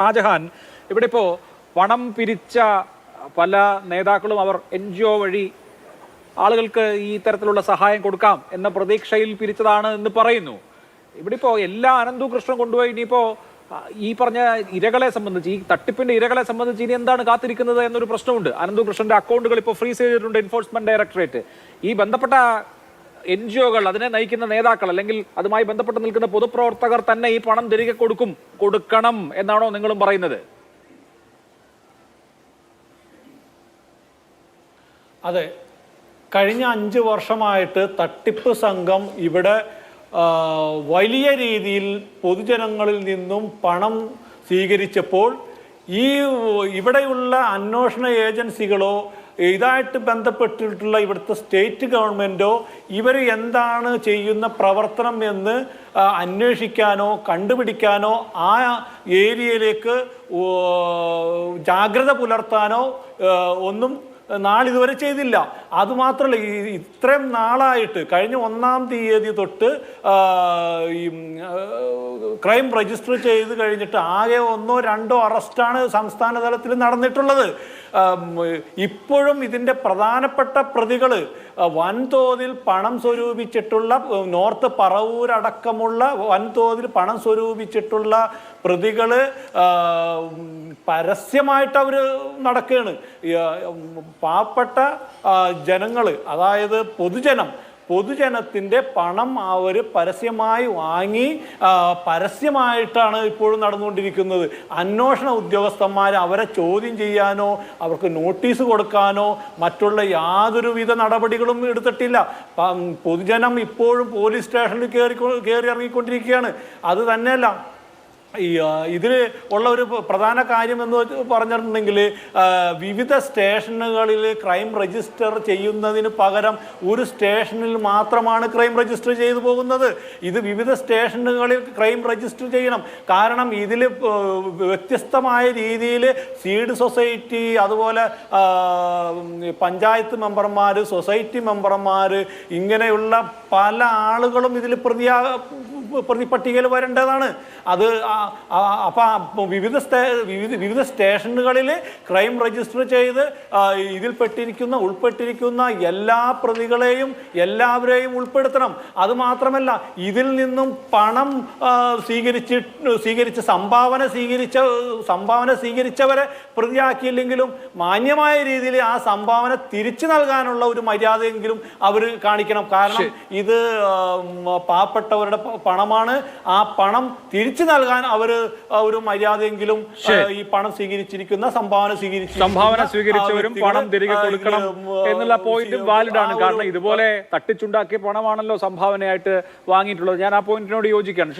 ഷാജഹാൻ ഇവിടെ ഇപ്പോൾ പണം പിരിച്ച പല നേതാക്കളും അവർ എൻ ജി ഒ വഴി ആളുകൾക്ക് ഈ തരത്തിലുള്ള സഹായം കൊടുക്കാം എന്ന പ്രതീക്ഷയിൽ പിരിച്ചതാണ് എന്ന് പറയുന്നു. ഇവിടെ ഇപ്പോൾ എല്ലാ അനന്തു കൃഷ്ണൻ കൊണ്ടുപോയി ഇനിയിപ്പോൾ ഈ പറഞ്ഞ ഇരകളെ സംബന്ധിച്ച് ഈ തട്ടിപ്പിന്റെ ഇരകളെ സംബന്ധിച്ച് ഇനി എന്താണ് കാത്തിരിക്കുന്നത് എന്നൊരു പ്രശ്നമുണ്ട്. അനന്തു കൃഷ്ണന്റെ അക്കൗണ്ടുകൾ ഇപ്പോൾ ഫ്രീസ് ചെയ്തിട്ടുണ്ട് എൻഫോഴ്സ്മെന്റ് ഡയറക്ടറേറ്റ് ഈ ബന്ധപ്പെട്ട എൻ ജി ഒകൾ അതിനെ നയിക്കുന്ന നേതാക്കൾ അല്ലെങ്കിൽ അതുമായി ബന്ധപ്പെട്ട് നിൽക്കുന്ന പൊതുപ്രവർത്തകർ തന്നെ ഈ പണം തിരികെ കൊടുക്കും കൊടുക്കണം എന്നാണോ നിങ്ങളും പറയുന്നത്? അതെ. കഴിഞ്ഞ അഞ്ച് വർഷമായിട്ട് തട്ടിപ്പ് സംഘം ഇവിടെ വലിയ രീതിയിൽ പൊതുജനങ്ങളിൽ നിന്നും പണം സ്വീകരിച്ചപ്പോൾ ഈ ഇവിടെയുള്ള അന്വേഷണ ഏജൻസികളോ ഇതായിട്ട് ബന്ധപ്പെട്ടിട്ടുള്ള ഇവിടുത്തെ സ്റ്റേറ്റ് ഗവൺമെന്റോ ഇവർ എന്താണ് ചെയ്യുന്ന പ്രവർത്തനം എന്ന് അന്വേഷിക്കാനോ കണ്ടുപിടിക്കാനോ ആ ഏരിയയിലേക്ക് ജാഗ്രത പുലർത്താനോ ഒന്നും നാളിതുവരെ ചെയ്തില്ല. അതുമാത്രമല്ല ഈ ഇത്രയും നാളായിട്ട് കഴിഞ്ഞ ഒന്നാം തീയതി തൊട്ട് ഈ ക്രൈം രജിസ്റ്റർ ചെയ്ത് കഴിഞ്ഞിട്ട് ആകെ ഒന്നോ രണ്ടോ അറസ്റ്റാണ് സംസ്ഥാന തലത്തിൽ നടന്നിട്ടുള്ളത് ഇപ്പോഴും ഇതിന്റെ പ്രധാനപ്പെട്ട പ്രതികൾ വൻതോതിൽ പണം സ്വരൂപിച്ചിട്ടുള്ള നോർത്ത് പറവൂരടക്കമുള്ള വൻതോതിൽ പണം സ്വരൂപിച്ചിട്ടുള്ള പ്രതികൾ പരസ്യമായിട്ട് അവർ നടക്കുകയാണ് പാവപ്പെട്ട ജനങ്ങൾ അതായത് പൊതുജനം പൊതുജനത്തിന്റെ പണം അവർ പരസ്യമായി വാങ്ങി പരസ്യമായിട്ടാണ് ഇപ്പോഴും നടന്നുകൊണ്ടിരിക്കുന്നത്. അന്വേഷണ ഉദ്യോഗസ്ഥന്മാർ അവരെ ചോദ്യം ചെയ്യാനോ അവർക്ക് നോട്ടീസ് കൊടുക്കാനോ മറ്റുള്ള യാതൊരുവിധ നടപടികളും എടുത്തിട്ടില്ല. പൊതുജനം ഇപ്പോഴും പോലീസ് സ്റ്റേഷനിൽ കയറി കയറി ഇറങ്ങിക്കൊണ്ടിരിക്കുകയാണ്. അത് തന്നെയല്ല ഈ ഇതിൽ ഉള്ള ഒരു പ്രധാന കാര്യം എന്ന് പറഞ്ഞിട്ടുണ്ടെങ്കിൽ വിവിധ സ്റ്റേഷനുകളിൽ ക്രൈം രജിസ്റ്റർ ചെയ്യുന്നതിന് പകരം ഒരു സ്റ്റേഷനിൽ മാത്രമാണ് ക്രൈം രജിസ്റ്റർ ചെയ്തു പോകുന്നത്. ഇത് വിവിധ സ്റ്റേഷനുകളിൽ ക്രൈം രജിസ്റ്റർ ചെയ്യണം. കാരണം ഇതിൽ വ്യത്യസ്തമായ രീതിയിൽ സീഡ് സൊസൈറ്റി അതുപോലെ പഞ്ചായത്ത് മെമ്പർമാർ സൊസൈറ്റി മെമ്പർമാർ ഇങ്ങനെയുള്ള പല ആളുകളും ഇതിൽ പ്രതിയാ പ്രതി പട്ടികയിൽ വരേണ്ടതാണ്. അത് അപ്പൊ വിവിധ സ്റ്റേ വിവിധ വിവിധ സ്റ്റേഷനുകളിൽ ക്രൈം രജിസ്റ്റർ ചെയ്ത് ഇതിൽപ്പെട്ടിരിക്കുന്ന ഉൾപ്പെട്ടിരിക്കുന്ന എല്ലാ പ്രതികളെയും എല്ലാവരെയും ഉൾപ്പെടുത്തണം. അതുമാത്രമല്ല ഇതിൽ നിന്നും പണം സ്വീകരിച്ച് സ്വീകരിച്ച് സംഭാവന സ്വീകരിച്ച സംഭാവന സ്വീകരിച്ചവരെ പ്രതിയാക്കിയില്ലെങ്കിലും മാന്യമായ രീതിയിൽ ആ സംഭാവന തിരിച്ചു നൽകാനുള്ള ഒരു മര്യാദയെങ്കിലും അവർ കാണിക്കണം. കാരണം ഇത് പാവപ്പെട്ടവരുടെ പണമാണ്. ആ പണം തിരിച്ചു നൽകാൻ അവർ ഒരു മര്യാദയെങ്കിലും ഈ പണം സ്വീകരിച്ചിരിക്കുന്ന സംഭാവന സ്വീകരിച്ചു സംഭാവന സ്വീകരിച്ചവരും പണം തിരികെ കൊടുക്കണം എന്നുള്ള പോയിന്റും വാലിഡ് ആണ്. കാരണം ഇതുപോലെ തട്ടിച്ചുണ്ടാക്കിയ പണമാണല്ലോ സംഭാവനയായിട്ട് വാങ്ങിയിട്ടുള്ളത്. ഞാൻ ആ പോയിന്റിനോട് യോജിക്കുകയാണ്.